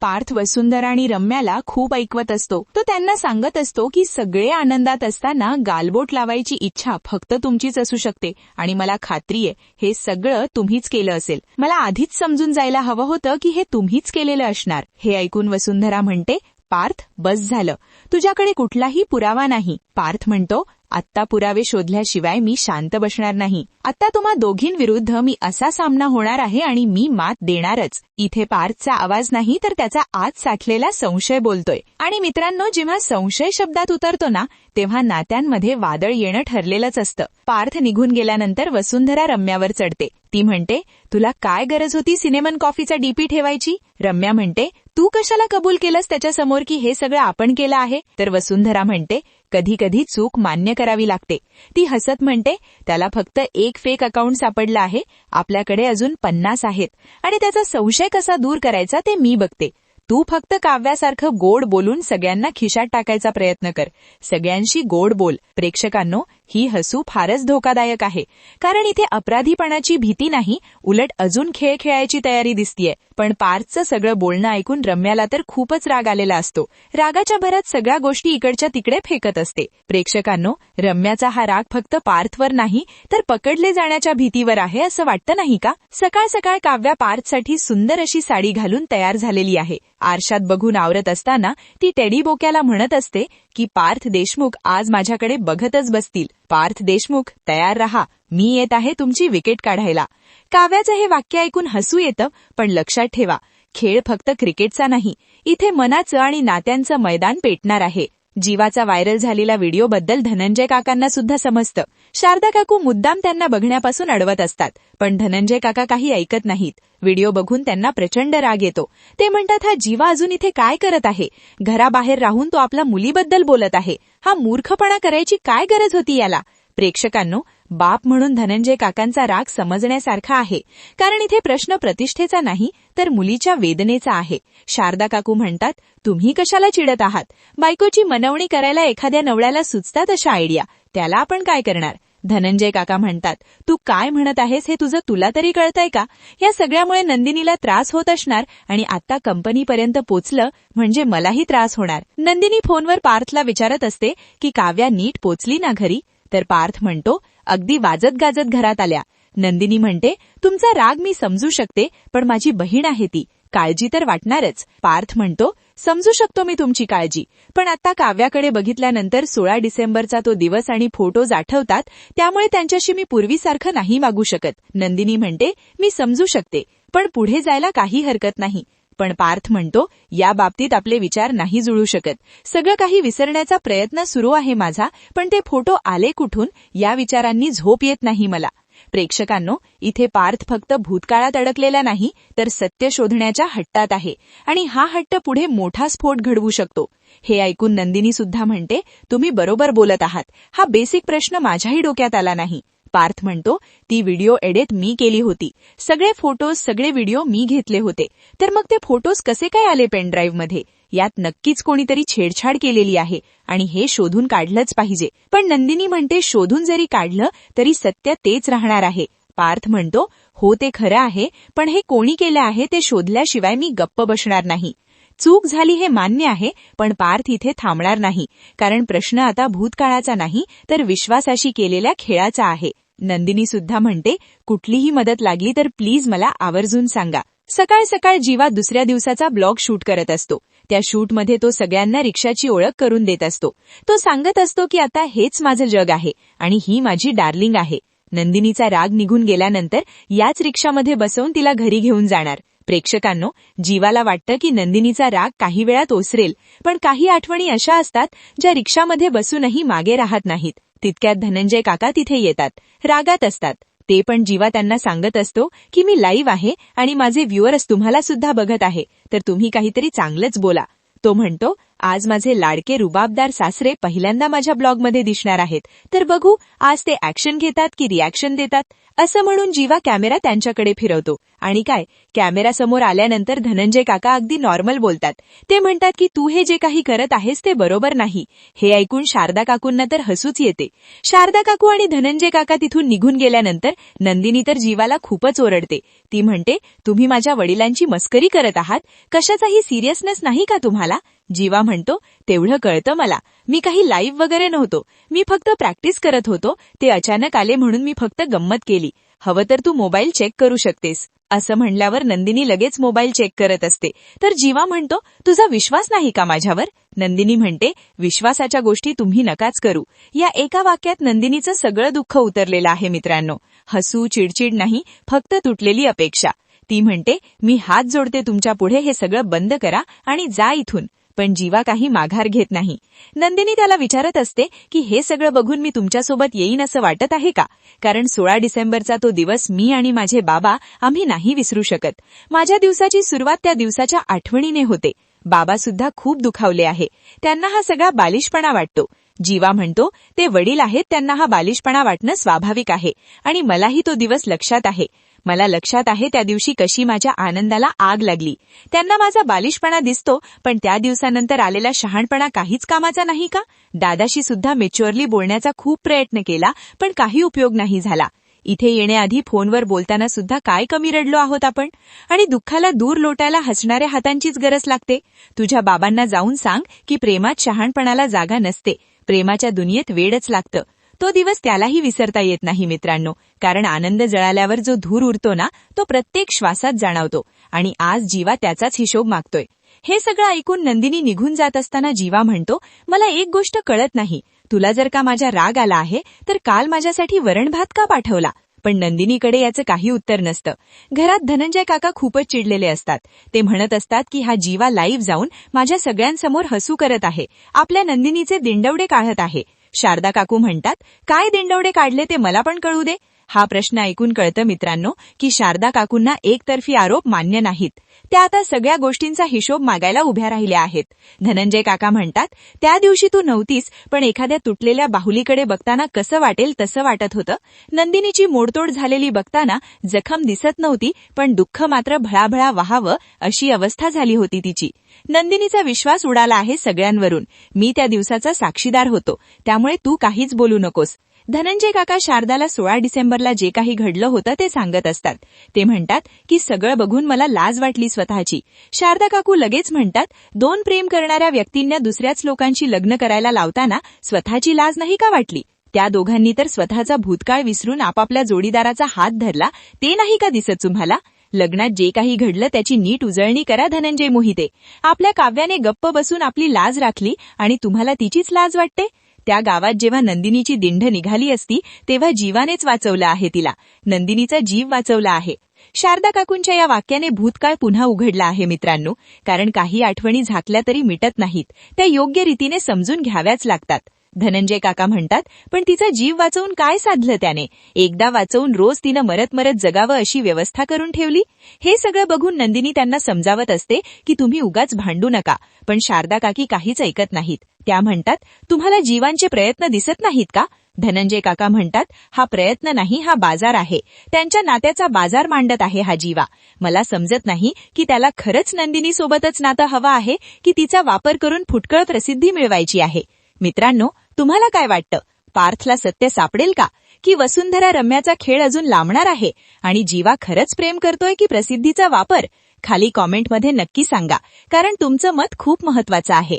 पार्थ वसुंधरा आणि रम्याला खूप ऐकवत असतो. तो त्यांना सांगत असतो की सगळे आनंदात असताना गालबोट लावायची इच्छा फक्त तुमचीच असू शकते आणि मला खात्री आहे हे सगळं तुम्हीच केलं असेल. मला आधीच समजून जायला हवं होतं की हे तुम्हीच केलेलं असणार. हे ऐकून वसुंधरा म्हणते पार्थ बस झालं. तुझ्याकडे कुठलाही पुरावा नाही. पार्थ म्हणतो आत्ता पुरावे शोधल्याशिवाय मी शांत बसणार नाही. आता तुम्हा दोघींविरुद्ध मी असा सामना होणार आहे आणि मी मात देणारच. इथे पार्थचा आवाज नाही तर त्याचा आत साठलेला संशय बोलतोय. आणि मित्रांनो जेव्हा संशय शब्दात उतरतो ना तेव्हा नात्यांमध्ये वादळ येणं ठरलेलंच असतं. पार्थ निघून गेल्यानंतर वसुंधरा रम्यावर चढते. ती म्हणते तुला काय गरज होती सिनेमन कॉफीचा डीपी ठेवायची? रम्या म्हणते तू कशाला कबूल केलंस त्याच्यासमोर की हे सगळं आपण केलं आहे? तर वसुंधरा म्हणते कधी कधी चूक मान्य करावी लागते. ती हसत म्हणते त्याला फक्त एक फेक अकाउंट सापडलं आहे. आपल्याकडे अजून पन्नास आहेत. आणि त्याचा संशय कसा दूर करायचा ते मी बघते. तू फक्त काव्यासारखं गोड बोलून सगळ्यांना खिशात टाकायचा प्रयत्न कर. सगळ्यांशी गोड बोल. प्रेक्षकांनो ही हसू फारच धोकादायक आहे. कारण इथे अपराधीपणाची भीती नाही उलट अजून खेळ खेळायची तयारी दिसतीये. पण पार्थचं सगळं बोलणं ऐकून रम्याला तर खूपच राग आलेला असतो. रागाच्या भरात सगळ्या गोष्टी इकडच्या तिकडे फेकत असते. प्रेक्षकांनो रम्याचा हा राग फक्त पार्थवर नाही तर पकडले जाण्याच्या भीतीवर आहे असं वाटतं नाही का? सकाळ सकाळ काव्या पार्थसाठी सुंदर अशी साडी घालून तयार झालेली आहे. आरशात बघून आवरत असताना ती टेडी बोक्याला म्हणत असते की पार्थ देशमुख आज माझ्याकडे बघतच बसतील. पार्थ देशमुख तयार रहा. मी येत आहे तुमची विकेट काढायला. काव्याचं हे वाक्य ऐकून हसू येतं पण लक्षात ठेवा. खेळ फक्त क्रिकेटचा नाही. इथे मनाचं आणि नात्यांचं मैदान पेटणार आहे. जीवाचा व्हायरल झालेला व्हिडिओबद्दल धनंजय काकांना सुद्धा समजतं. शारदा काकू मुद्दाम त्यांना बघण्यापासून अडवत असतात. पण धनंजय काका काही ऐकत नाहीत. व्हिडिओ बघून त्यांना प्रचंड राग येतो. ते म्हणतात हा जीवा अजून इथे काय करत आहे? घराबाहेर राहून तो आपल्या मुलीबद्दल बोलत आहे. हा मूर्खपणा करायची काय गरज होती याला? प्रेक्षकांनो बाप म्हणून धनंजय काकांचा राग समजण्यासारखा आहे. कारण इथे प्रश्न प्रतिष्ठेचा नाही तर मुलीच्या वेदनेचा आहे. शारदा काकू म्हणतात तुम्ही कशाला चिडत आहात? बायकोची मनवणी करायला एखाद्या नवळ्याला सुचतात अशा आयडिया त्याला आपण काय करणार? धनंजय काका म्हणतात तू काय म्हणत आहेस हे तुझं तुला तरी कळतंय का? या सगळ्यामुळे नंदिनीला त्रास होत असणार आणि आता कंपनीपर्यंत पोचलं म्हणजे मलाही त्रास होणार. नंदिनी फोनवर पार्थला विचारत असते की काव्या नीट पोचली ना घरी? तर पार्थ म्हणतो अगदी वाजत गाजत घरात आल्या. नंदिनी म्हणते तुमचा राग मी समजू शकते पण माझी बहीण आहे ती. काळजी तर वाटणारच. पार्थ म्हणतो समजू शकतो मी तुमची काळजी. पण आता काव्याकडे बघितल्यानंतर सोळा डिसेंबरचा तो दिवस आणि फोटोज आठवतात त्यामुळे त्यांच्याशी मी पूर्वीसारखं नाही मागू शकत. नंदिनी म्हणते मी समजू शकते पण पुढे जायला काही हरकत नाही. पण पार्थ म्हणतो या बाबतीत आपले विचार नाही जुळू शकत. सगळं काही विसरण्याचा प्रयत्न सुरू आहे माझा पण ते फोटो आले कुठून? या विचारांनी झोप येत नाही मला. प्रेक्षकांनो इथे पार्थ फक्त भूतकाळात अडकलेला नाही तर सत्य शोधण्याच्या हट्टात आहे. आणि हा हट्ट पुढे मोठा स्फोट घडवू शकतो. हे ऐकून नंदिनी सुद्धा म्हणते तुम्ही बरोबर बोलत आहात. हा बेसिक प्रश्न माझ्याही डोक्यात आला नाही. पार्थ म्हणतो ती व्हिडिओ एडिट मी केली होती. सगळे फोटोज सगळे व्हिडिओ मी घेतले होते. तर मग ते फोटोज कसे काय आले पेनड्राईव्हमध्ये यात नक्कीच कोणीतरी छेडछाड केलेली आहे आणि हे शोधून काढलंच पाहिजे. पण नंदिनी म्हणते शोधून जरी काढलं तरी सत्य तेच राहणार आहे. पार्थ म्हणतो हो ते खरं आहे पण हे कोणी केलं आहे ते शोधल्याशिवाय मी गप्प बसणार नाही. चूक झाली हे मान्य आहे पण पार्थ इथे थांबणार नाही. कारण प्रश्न आता भूतकाळाचा नाही तर विश्वासाशी केलेल्या खेळाचा आहे. नंदिनी सुद्धा म्हणते कुठलीही मदत लागली तर प्लीज मला आवर्जून सांगा. सकाळ सकाळ जीवा दुसऱ्या दिवसाचा ब्लॉग शूट करत असतो. त्या शूटमध्ये तो सगळ्यांना रिक्षाची ओळख करून देत असतो. तो सांगत असतो की आता हेच माझं जग आहे आणि ही माझी डार्लिंग आहे. नंदिनीचा राग निघून गेल्यानंतर याच रिक्षामध्ये बसवून तिला घरी घेऊन जाणार. प्रेक्षकांनो जीवाला वाटतं की नंदिनीचा राग काही वेळात ओसरेल पण काही आठवणी अशा असतात ज्या रिक्षामध्ये बसूनही मागे राहत नाहीत. तितक्यात धनंजय काका तिथे येतात. रागात असतात. ते पण जीवा त्यांना सांगत असतो की मी लाईव्ह आहे आणि माझे व्ह्युअर्स तुम्हाला सुद्धा बघत आहे. तर तुम्ही काहीतरी चांगलंच बोला. तो म्हणतो आज माझे लाडके रुबाबदार सासरे पहिल्यांदा माझ्या ब्लॉगमध्ये दिसणार आहेत. तर बघू आज ते ऍक्शन घेतात की रिॲक्शन देतात? असं म्हणून जीवा कॅमेरा त्यांच्याकडे फिरवतो. आणि काय कॅमेरा समोर आल्यानंतर धनंजय काका अगदी नॉर्मल बोलतात. ते म्हणतात की तू हे जे काही करत आहेस ते बरोबर नाही. हे ऐकून शारदा काकूंना तर हसूच येते. शारदा काकू आणि धनंजय काका तिथून निघून गेल्यानंतर नंदिनी तर जीवाला खूपच ओरडते. ती म्हणते तुम्ही माझ्या वडिलांची मस्करी करत आहात? कशाचाही सिरियसनेस नाही का तुम्हाला? जीवा म्हणतो तेवढं कळतं मला. मी काही लाईव्ह वगैरे नव्हतो. मी फक्त प्रॅक्टिस करत होतो. ते अचानक आले म्हणून मी फक्त गंमत केली. हवं तर तू मोबाईल चेक करू शकतेस. असं म्हणल्यावर नंदिनी लगेच मोबाईल चेक करत असते. तर जीवा म्हणतो तुझा विश्वास नाही का माझ्यावर? नंदिनी म्हणते विश्वासाच्या गोष्टी तुम्ही नकाच करू. या एका वाक्यात नंदिनीचं सगळं दुःख उतरलेलं आहे मित्रांनो. हसू चिडचिड नाही फक्त तुटलेली अपेक्षा. ती म्हणते मी हात जोडते तुमच्यापुढे हे सगळं बंद करा आणि जा इथून. पण जीवा काही माघार घेत नाही. नंदिनी त्याला विचारत असते की हे सगळं बघून मी तुमच्यासोबत येईन असं वाटत आहे का? कारण सोळा डिसेंबरचा तो दिवस मी आणि माझे बाबा आम्ही नाही विसरू शकत. माझ्या दिवसाची सुरुवात त्या दिवसाच्या आठवणीने होते. बाबा सुद्धा खूप दुखावले आहे. त्यांना हा सगळा बालिशपणा वाटतो. जीवा म्हणतो ते वडील आहेत त्यांना हा बालिशपणा वाटणं स्वाभाविक आहे आणि मलाही तो दिवस लक्षात आहे. मला लक्षात आहे त्या दिवशी कशी माझ्या आनंदाला आग लागली. त्यांना माझा बालिशपणा दिसतो पण त्या दिवसानंतर आलेला शहाणपणा काहीच कामाचा नाही का? दादाशी सुद्धा मेच्युअरली बोलण्याचा खूप प्रयत्न केला पण काही उपयोग नाही झाला. इथे येण्याआधी फोनवर बोलताना सुद्धा काय कमी रडलो आहोत आपण? आणि दुःखाला दूर लोटायला हसणाऱ्या हातांचीच गरज लागते. तुझ्या बाबांना जाऊन सांग की प्रेमात शहाणपणाला जागा नसते. प्रेमाच्या दुनियेत वेडच लागतं. तो दिवस त्यालाही विसरता येत नाही मित्रांनो. कारण आनंद जळाल्यावर जो धूर उरतो ना तो प्रत्येक श्वासात जाणवतो आणि आज जीवा त्याचाच हिशोब मागतोय. हे सगळं ऐकून नंदिनी निघून जात असताना जीवा म्हणतो मला एक गोष्ट कळत नाही. तुला जर का माझ्या राग आला आहे तर काल माझ्यासाठी वरणभात का पाठवला? पण नंदिनीकडे याचं काही उत्तर नसतं. घरात धनंजय काका खूपच चिडलेले असतात. ते म्हणत असतात की हा जीवा लाईव्ह जाऊन माझ्या सगळ्यांसमोर हसू करत आहे. आपल्या नंदिनीचे दिंडवडे काढत आहे. शारदा काकू म्हणतात काय दिंडवडे काढले ते मला पण कळू दे. हा प्रश्न ऐकून कळतं मित्रांनो की शारदा काकूंना एकतर्फी आरोप मान्य नाहीत. त्या आता सगळ्या गोष्टींचा हिशोब मागायला उभ्या राहिल्या आहेत. धनंजय काका म्हणतात त्या दिवशी तू नव्हतीस पण एखाद्या तुटलेल्या बाहुलीकडे बघताना कसं वाटेल तसं वाटत होतं. नंदिनीची मोडतोड झालेली बघताना जखम दिसत नव्हती पण दुःख मात्र भळाभळा व्हावं अशी अवस्था झाली होती तिची. नंदिनीचा विश्वास उडाला आहे सगळ्यांवरून. मी त्या दिवसाचा साक्षीदार होतो. त्यामुळे तू काहीच बोलू नकोस. धनंजय काका शारदाला सोळा डिसेंबरला जे काही घडलं होतं ते सांगत असतात. ते म्हणतात की सगळं बघून मला लाज वाटली स्वतःची. शारदा काकू लगेच म्हणतात दोन प्रेम करणाऱ्या व्यक्तींना दुसऱ्याच लोकांशी लग्न करायला लावताना स्वतःची लाज नाही का वाटली? त्या दोघांनी तर स्वतःचा भूतकाळ विसरून आपापल्या जोडीदाराचा हात धरला ते नाही का दिसत तुम्हाला? लग्नात जे काही घडलं त्याची नीट उजळणी करा धनंजय मोहिते. आपल्या काव्याने गप्प बसून आपली लाज राखली आणि तुम्हाला तिचीच लाज वाटते? त्या गावात जेव्हा नंदिनीची दिंड निघाली असती तेव्हा जीवानेच वाचवलं आहे तिला. नंदिनीचा जीव वाचवला आहे. शारदा काकूंच्या या वाक्याने भूतकाळ पुन्हा उघडला आहे मित्रांनो. कारण काही आठवणी झाकल्या तरी मिटत नाहीत. त्या योग्य रीतीने समजून घ्याव्याच लागतात. धनंजय काका म्हणतात पण तिचा जीव वाचवून काय साधलं त्याने? एकदा वाचवून रोज तिनं मरत मरत जगावं अशी व्यवस्था करून ठेवली? हे सगळं बघून नंदिनी त्यांना समजावत असते की तुम्ही उगाच भांडू नका पण शारदा काकी काहीच ऐकत नाहीत. त्या म्हणतात तुम्हाला जीवांचे प्रयत्न दिसत नाहीत का? धनंजय काका म्हणतात हा प्रयत्न नाही हा बाजार आहे. त्यांच्या नात्याचा बाजार मांडत आहे हा जीवा. मला समजत नाही की त्याला खरंच नंदिनी सोबतच नातं हवं आहे की तिचा वापर करून फुटकळ प्रसिद्धी मिळवायची आहे. मित्रांनो तुम्हाला काय वाटतं? पार्थला सत्य सापडेल का? की वसुंधरा रम्याचा खेळ अजून लांबणार आहे? आणि जीवा खरंच प्रेम करतोय की प्रसिद्धीचा वापर? खाली कॉमेंटमध्ये नक्की सांगा कारण तुमचं मत खूप महत्वाचं आहे.